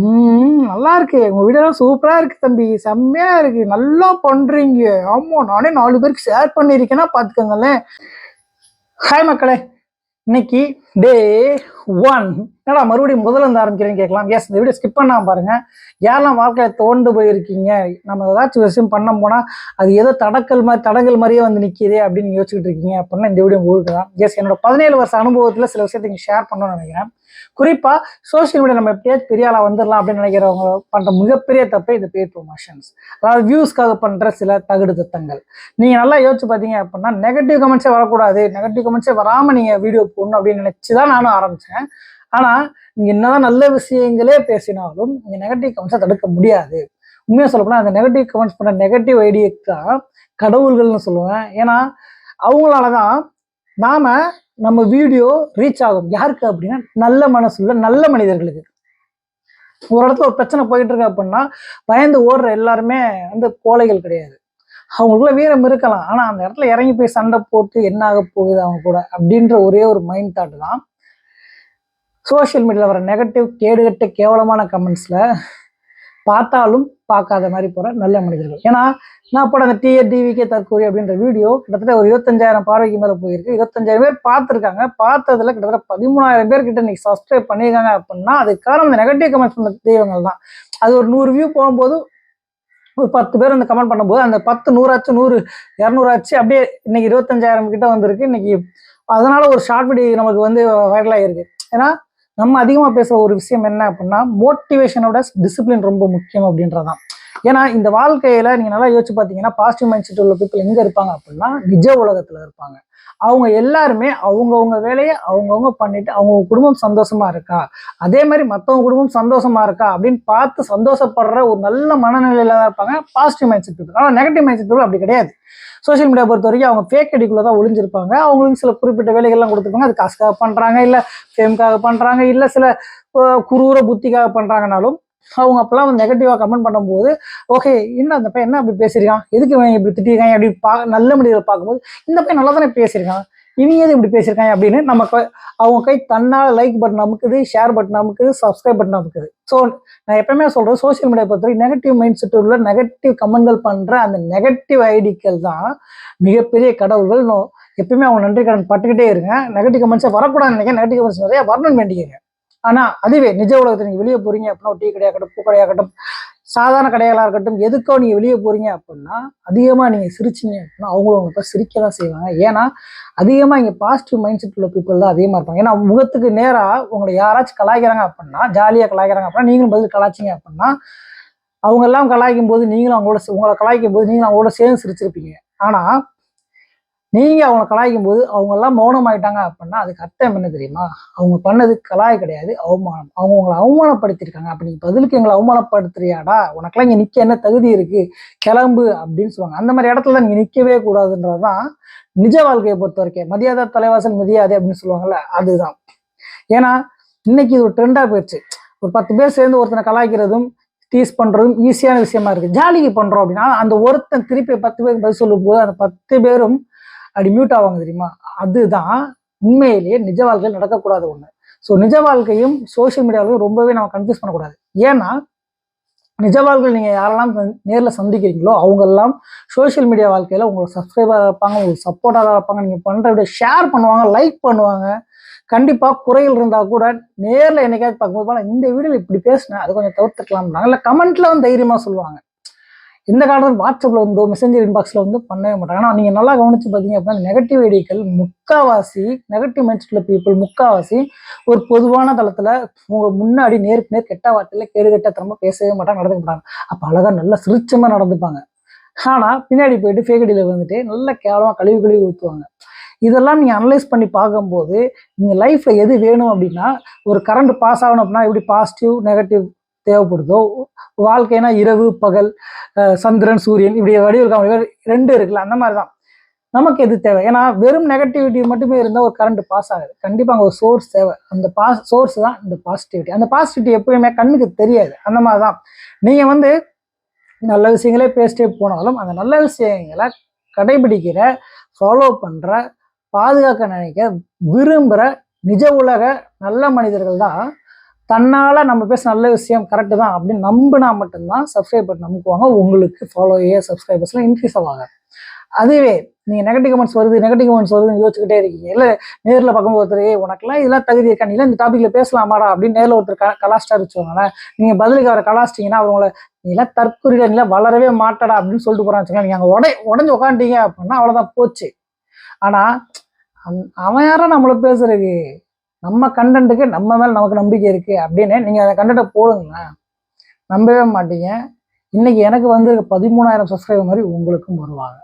ம் நல்லா இருக்கு உங்க வீடியோலாம் சூப்பரா இருக்கு தம்பி. செம்மையா இருக்கு. நல்லா பண்றீங்க. ஆமா நானே நாலு பேருக்கு ஷேர் பண்ணியிருக்கேன்னா பாத்துக்கோங்களேன். ஹாய் மக்களே. இன்னைக்கு டே ஒன் என்னடா மறுபடியும் முதல்ல இருந்து ஆரம்பிக்கிறேன்னு கேட்கலாம். எஸ் இந்த வீடியோ ஸ்கிப் பண்ணாம பாருங்க. யாரெல்லாம் வாழ்க்கையில் தோண்டு போயிருக்கீங்க? நம்ம ஏதாச்சும் ஒரு விஷயம் பண்ண போனால் அது ஏதோ தடக்கல் மாதிரி தடங்கல் மாதிரியே வந்து நிற்கிதே அப்படின்னு யோசிச்சுட்டு இருக்கீங்க. அப்படின்னா இந்த வீடியோ உங்களுக்கு தான். எஸ் என்னோட பதினேழு வருஷ அனுபவத்தில் சில விஷயத்தை ஷேர் பண்ணணும்னு நினைக்கிறேன். குறிப்பாக சோஷியல் மீடியா நம்ம எப்படியாச்சும் பெரிய ஆளாக வந்துடலாம் அப்படின்னு நினைக்கிறவங்க பண்ணுற மிகப்பெரிய தப்பு இது பேர் ப்ரொமோஷன்ஸ் அதாவது வியூஸ்க்காக பண்ணுற சில தகுடு திட்டங்கள். நீங்கள் நல்லா யோசிச்சு பார்த்தீங்க அப்படின்னா நெகட்டிவ் கமெண்ட்ஸே வரக்கூடாது. நெகட்டிவ் கமெண்ட்ஸே வராமல் நீங்கள் வீடியோ போடணும் அப்படின்னு நினச்சி தான் நானும் ஆரம்பித்தேன் ஆரம்பிச்சேன் ஆனா நீங்க என்னதான் நல்ல விஷயங்களே பேசினாலும் நீங்க நெகட்டிவ் கமெண்ட்ஸை தடுக்க முடியாது. உண்மையா சொல்லப்போனா அந்த நெகட்டிவ் கமெண்ட்ஸ் பண்ண நெகட்டிவ் ஐடியாக்கு தான் கடவுள்கள்னு சொல்லுவேன். ஏன்னா அவங்களால தான் நாம நம்ம வீடியோ ரீச் ஆகும். யாருக்கு அப்படின்னா நல்ல மனசுள்ள நல்ல மனிதர்களுக்கு. ஒரு இடத்துல ஒரு பிரச்சனை போயிட்டு இருக்கு அப்படின்னா பயந்து ஓடுற எல்லாருமே வந்து கோழைகள் கிடையாது. அவங்களுக்குள்ள வீரம் இருக்கலாம். ஆனா அந்த இடத்துல இறங்கி போய் சண்டை போட்டு என்ன ஆக போகுது அவங்க கூட அப்படின்ற ஒரே ஒரு மைண்ட் தாட் தான். சோஷியல் மீடியாவில் வர நெகட்டிவ் கேடுகட்ட கேவலமான கமெண்ட்ஸில் பார்த்தாலும் பார்க்காத மாதிரி போகிற நல்ல மனிதர்கள். ஏன்னா நான் போட அந்த டிஆர் டிவிகே தற்கூரி அப்படின்ற வீடியோ கிட்டத்தட்ட ஒரு இருபத்தஞ்சாயிரம் பார்வைக்கு மேலே போயிருக்கு. இருபத்தஞ்சாயிரம் பேர் பார்த்துருக்காங்க. பார்த்ததில் கிட்டத்தட்ட பதிமூணாயிரம் பேர் கிட்ட இன்னைக்கு சப்ஸ்கிரைப் பண்ணியிருக்காங்க அப்படின்னா அதுக்கு காரணம் நெகட்டிவ் கமெண்ட்ஸ் பண்ண தெய்வங்கள் தான். அது ஒரு நூறு வியூ போகும்போது ஒரு பத்து பேர் அந்த கமெண்ட் பண்ணும்போது அந்த பத்து நூறாச்சு நூறு இரநூறாச்சு அப்படியே இன்னைக்கு இருபத்தஞ்சாயிரம் கிட்ட வந்திருக்கு. இன்னைக்கு அதனால ஒரு ஷார்ட் வீடியோ நமக்கு வந்து வைரல் ஆகிருக்கு ஏன்னா நம்ம அதிகமாக பேசுகிற ஒரு விஷயம் என்ன அப்படின்னா மோட்டிவேஷனோட டிசிப்ளின் ரொம்ப முக்கியம் அப்படின்றதான். ஏன்னா இந்த வாழ்க்கையில நீங்க நல்லா யோசிச்சு பார்த்தீங்கன்னா பாசிட்டிவ் மைண்ட் செட் உள்ள பீப்புள் எங்கே இருப்பாங்க அப்படின்னா நிஜ உலகத்துல இருப்பாங்க. அவங்க எல்லாருமே அவங்கவுங்க வேலையை அவங்கவுங்க பண்ணிட்டு அவங்க குடும்பம் சந்தோஷமா இருக்கா? அதே மாதிரி மற்றவங்க குடும்பம் சந்தோஷமா இருக்கா? அப்படின்னு பார்த்து சந்தோஷப்படுற ஒரு நல்ல மனநிலையில தான் இருப்பாங்க. பாசிட்டிவ் மைண்ட் செட் ஆனால் நெகட்டிவ் மைண்ட் செட் அப்படி கிடையாது. சோஷியல் மீடியா பொறுத்த வரைக்கும் அவங்க ஃபேக் அடிக்குள்ளே தான் ஒளிஞ்சிருப்பாங்க. அவங்களுக்கு சில குறிப்பிட்ட வேலைகள்லாம் கொடுத்துருப்பாங்க. அது காசுக்காக பண்ணுறாங்க இல்லை ஃபேம்காக பண்ணுறாங்க இல்லை சில குரூர புத்திக்காக பண்ணுறாங்கனாலும் அவங்க அப்பெல்லாம் வந்து நெகட்டிவாக கமெண்ட் பண்ணும்போது ஓகே என்ன அந்த பையன்? என்ன அப்படி பேசியிருக்கான்? எதுக்கு இப்படி திட்டிருக்கான் அப்படி பா நல்ல முடிவில் பார்க்கும்போது இந்த பையன் நல்லா தானே பேசியிருக்கான்? இவங்க எது இப்படி பேசியிருக்காங்க அப்படின்னு நம்ம க- அவங்க கை தன்னால் லைக் பட்டன் அமுக்குது ஷேர் பட்டன் அமுக்குது சப்ஸ்கிரைப் பட்டன் அமுக்குது. ஸோ நான் எப்பவுமே சொல்கிறேன் சோஷியல் மீடியா பொறுத்தவரைக்கும் நெகட்டிவ் மைண்ட் செட் உள்ள நெகட்டிவ் கமெண்ட்கள் பண்ணுற அந்த நெகட்டிவ் ஐடிக்கள் தான் மிகப்பெரிய கடவுள்கள். நோ எப்பயுமே அவங்க நன்றி கடன் பட்டுக்கிட்டே இருங்க. நெகட்டிவ் கமெண்ட்ஸை வரக்கூடாதுன்னு நினைக்கிறேன். நெகட்டிவ் கமெண்ட்ஸ் நிறைய வரணும்னு வேண்டிக்கிறேன். ஆனால் அதுவே நிஜ உலகத்தில் நீங்கள் வெளியே போகிறீங்க அப்படின்னா ஒரு டீ கடையாகட்டும் பூ கடையாகட்டும் சாதாரண கடைகளாக இருக்கட்டும் எதுக்கோ நீங்கள் வெளியே போறீங்க அப்படின்னா அதிகமாக நீங்கள் சிரிச்சீங்க அப்படின்னா அவங்களும் உங்களை சிரிக்க தான் செய்வாங்க. ஏன்னா அதிகமாக இங்கே பாசிட்டிவ் மைண்ட் செட் உள்ள பீப்புள் தான் அதிகமாக இருப்பாங்க. ஏன்னா முகத்துக்கு நேராக உங்களை யாராச்சும் கலாய்க்கிறாங்க அப்படின்னா ஜாலியாக கலாய்க்கிறாங்க அப்படின்னா நீங்களும் பதில் கலாய்ச்சிங்க அப்படின்னா அவங்க எல்லாம் கலாய்க்கும் போது நீங்களும் அவங்களோட சே- உங்களை கலாய்க்கும் போது நீங்களும் அவங்களோட சேர்ந்து சிரிச்சிருப்பீங்க. ஆனால் நீங்கள் அவங்கள கலாய்க்கும் போது அவங்கெல்லாம் மௌனமாயிட்டாங்க மௌனம் ஆயிட்டாங்க அப்படின்னா அதுக்கு அர்த்தம் என்ன தெரியுமா? அவங்க பண்ணது கலாய் கிடையாது அவமானம். அவங்க உங்களை அவமானப்படுத்தியிருக்காங்க. அப்படி பதிலுக்கு எங்களை அவமானப்படுத்துறியாடா? உனக்கெல்லாம் இங்கே நிற்க என்ன தகுதி இருக்கு? கிளம்பு அப்படின்னு சொல்லுவாங்க. அந்த மாதிரி இடத்துல நீங்கள் நிற்கவே கூடாதுன்றது தான் நிஜ வாழ்க்கையை பொறுத்த வரைக்கும் மரியாதை தலைவாசல் மதியாதே அப்படின்னு சொல்லுவாங்கல்ல அதுதான். ஏன்னா இன்னைக்கு இது ஒரு ட்ரெண்டாக போயிடுச்சு ஒரு பத்து பேர் சேர்ந்து ஒருத்தனை கலாய்க்கிறதும் டீஸ் பண்ணுறதும் ஈஸியான விஷயமா இருக்குது ஜாலிக்கு பண்ணுறோம் அப்படின்னா அந்த ஒருத்தன் திருப்பி பத்து பேருக்கு பதில் சொல்லும் போது அந்த பத்து பேரும் அப்படி மியூட் ஆவாங்க தெரியுமா? அதுதான் உண்மையிலேயே நிஜ வாழ்க்கையில் நடக்கக்கூடாத ஒன்று ஸோ நிஜ வாழ்க்கையும் சோஷியல் மீடியாவிலையும் ரொம்பவே நம்ம கன்ஃபியூஸ் பண்ணக்கூடாது. ஏன்னா நிஜ வாழ்க்கையில் நீங்கள் யாரெல்லாம் நேரில் சந்திக்கிறீங்களோ அவங்கெல்லாம் சோஷியல் மீடியா வாழ்க்கையில் உங்களுக்கு சப்ஸ்கிரைபராக இருப்பாங்க உங்களுக்கு சப்போர்ட்டாக இருப்பாங்க. நீங்கள் பண்ணுற விட ஷேர் பண்ணுவாங்க லைக் பண்ணுவாங்க. கண்டிப்பாக குறைகள் இருந்தால் கூட நேரில் என்னைக்காச்சும் பார்க்கும்போது இந்த வீடியோவில் இப்படி பேசினேன் அது கொஞ்சம் தவிர்த்துக்கலாம் இல்லை கமெண்ட்ல வந்து தைரியமாக சொல்லுவாங்க. இந்த காலத்தில் வாட்ஸ்அப்பில் வந்து மெசேஞ்சர் இன்பாக்ஸில் வந்து பண்ணவே மாட்டாங்க. ஆனால் நீங்கள் நல்லா கவனிச்சு பார்த்தீங்க அப்படின்னா நெகட்டிவ் ஐடிகள் முக்காவாசி நெகட்டிவ் மைண்ட்ஸ்ல பீப்புள் முக்காவாசி ஒரு பொதுவான தளத்தில் உங்கள் முன்னாடி நேருக்கு நேர் கெட்ட வார்த்தையில் கேடு கெட்ட தரமாக பேசவே மாட்டாங்க நடந்துக்க மாட்டாங்க. அப்போ அழகாக நல்லா சிரிச்சமாக நடந்துப்பாங்க. ஆனால் பின்னாடி போயிட்டு ஃபேகடியில் வந்துட்டு நல்ல கேவலமாக கழுவி கழுவி ஊற்றுவாங்க இதெல்லாம் நீங்கள் அனலைஸ் பண்ணி பார்க்கும்போது நீங்கள் லைஃப்பில் எது வேணும் அப்படின்னா ஒரு கரண்ட் பாஸ் ஆகணும் அப்படின்னா எப்படி பாசிட்டிவ் நெகட்டிவ் தேவைப்படுதோ? வாழ்க்கைனா இரவு பகல் சந்திரன் சூரியன் இப்படி வடிவில் ரெண்டு இருக்குல்ல அந்த மாதிரி தான் நமக்கு எது தேவை? ஏன்னா வெறும் நெகட்டிவிட்டி மட்டுமே இருந்தால் ஒரு கரண்ட் பாஸ் ஆகுது. கண்டிப்பாக அங்கே ஒரு சோர்ஸ் தேவை. அந்த பாஸ் சோர்ஸ் தான் இந்த பாசிட்டிவிட்டி அந்த பாசிட்டிவிட்டி எப்பயுமே கண்ணுக்கு தெரியாது. அந்த மாதிரி தான் நீங்கள் வந்து நல்ல விஷயங்களே பேசிட்டே போனாலும் அந்த நல்ல விஷயங்களை கடைபிடிக்கிற ஃபாலோ பண்ணுற பாதுகாக்க நினைக்க விரும்புகிற நிஜ உலக நல்ல மனிதர்கள் தான் தன்னால் நம்ம பேச நல்ல விஷயம் கரெக்டு தான் அப்படின்னு நம்பினா மட்டும்தான் சப்ஸ்கிரைப் பண்ணி நம்புவாங்க. உங்களுக்கு ஃபாலோயே சப்ஸ்கிரைபர்ஸ்லாம் இன்க்ரீஸ் ஆவாங்க. அதுவே நீங்கள் நெகட்டிவ் கமெண்ட்ஸ் வருது நெகட்டிவ் கமெண்ட்ஸ் வருதுன்னு யோசிச்சுக்கிட்டே இருக்கீங்க. இல்லை நேரில் பார்க்கும்போது ஒருத்தர் "ஏய், உனக்கெல்லாம் இதெல்லாம் தகுதி இருக்கா? நீ இந்த டாப்பிக்கில் பேசலாமாடா? அப்படின்னு நேரில் ஒருத்தர் க கலாஸ்டார் வச்சுக்கோங்களேன் நீங்கள் பதிலுக்கு அவரை கலாச்சிட்டிங்கன்னா அவங்கள நீலாம் தற்கொலை நீலாம் வளரவே மாட்டடா அப்படின்னு சொல்லிட்டு போகிறான்னு வச்சுக்கோங்க நீங்கள் அங்கே உடை உடஞ்சி அப்படின்னா அவ்வளோதான் போச்சு. ஆனால் அவன் யாரா நம்மளை பேசுறதுக்கு நம்ம கண்டென்ட்டுக்கு நம்ம மேலே நமக்கு நம்பிக்கை இருக்கு அப்படின்னு நீங்கள் அந்த கண்டென்ட்டை போடுங்களேன். நம்பவே மாட்டீங்க. இன்னைக்கு எனக்கு வந்து பதிமூணாயிரம் சப்ஸ்கிரைபர் மாதிரி உங்களுக்கும் வருவாங்க.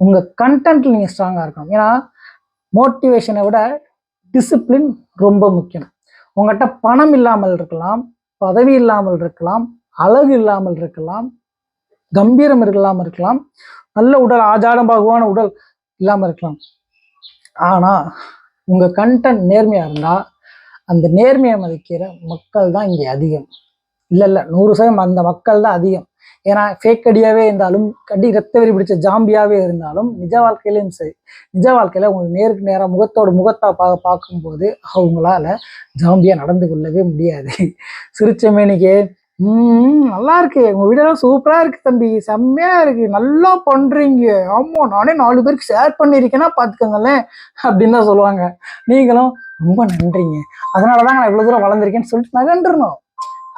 உங்கள் கண்டென்ட்டில் நீங்கள் ஸ்ட்ராங்காக இருக்கணும். ஏன்னா மோட்டிவேஷனை விட டிசிப்ளின் ரொம்ப முக்கியம். உங்கள்கிட்ட பணம் இல்லாமல் இருக்கலாம் பதவி இல்லாமல் இருக்கலாம் அழகு இல்லாமல் இருக்கலாம் கம்பீரம் இல்லாமல் இருக்கலாம் நல்ல உடல் ஆஜாடம் பாகுவான உடல் இல்லாமல் இருக்கலாம். ஆனா உங்கள் கண்டென்ட் நேர்மையாக இருந்தால் அந்த நேர்மையை மதிக்கிற மக்கள் தான் இங்கே அதிகம். இல்லை இல்லை நூறு சதவீதம் அந்த மக்கள் தான் அதிகம். ஏன்னா ஃபேக் அடியாகவே இருந்தாலும் கடி ரத்த வெறி பிடிச்ச ஜாம்பியாகவே இருந்தாலும் நிஜ வாழ்க்கையிலும் சரி நிஜ வாழ்க்கையில் உங்களுக்கு நேருக்கு நேராக முகத்தோட முகத்தா பா பார்க்கும்போது அவங்களால ஜாம்பியாக நடந்து கொள்ளவே முடியாது. சிரிச்ச மேனிக்கே ம் நல்லா இருக்கு உங்க வீடியோலாம் சூப்பரா இருக்கு தம்பி. செம்மையா இருக்கு. நல்லா பண்றீங்க. ஆமா நானே நாலு பேருக்கு ஷேர் பண்ணியிருக்கேன்னா பாத்துக்கோங்களேன் அப்படின்னு தான் சொல்லுவாங்க. நீங்களும் ரொம்ப நன்றிங்க. அதனாலதான் நான் இவ்வளவு தூரம் வளர்ந்துருக்கேன்னு சொல்லிட்டு நகன்றணும்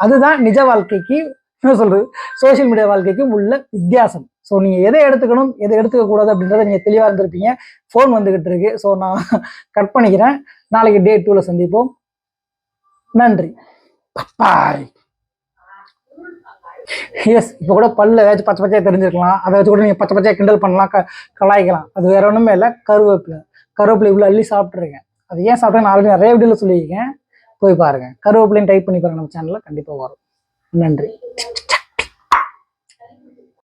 அதுதான் நிஜ வாழ்க்கைக்கு என்ன சொல்றது சோஷியல் மீடியா வாழ்க்கைக்கும் உள்ள வித்தியாசம். ஸோ நீங்க எதை எடுத்துக்கணும் எதை எடுத்துக்க கூடாது அப்படின்றத நீங்க தெளிவா இருந்திருப்பீங்க. ஃபோன் வந்துகிட்டு இருக்கு. ஸோ நான் கட் பண்ணிக்கிறேன். நாளைக்கு டே டூல சந்திப்போம். நன்றி. பாய் எஸ் இப்போ கூட பல்ல ஏதாச்சும் பச்சை பச்சையாக தெரிஞ்சிருக்கலாம். அதை வச்சு கூட நீங்கள் பச்சை பச்சையாக கிண்டல் பண்ணலாம் க கலாய்க்கலாம். அது வேற ஒன்றுமே இல்லை. கருவேப்பிலை. கருவேப்பிலை இவ்வளோ அள்ளி சாப்பிட்ருக்கேன் அது ஏன் சாப்பிட்டேன் ஆல்ரெடி நிறைய வீடியோவில் சொல்லியிருக்கேன். போய் பாருங்க. கருவேப்பிலையும் டைப் பண்ணி பாருங்க நம்ம சேனலில் கண்டிப்பாக வரும். நன்றி.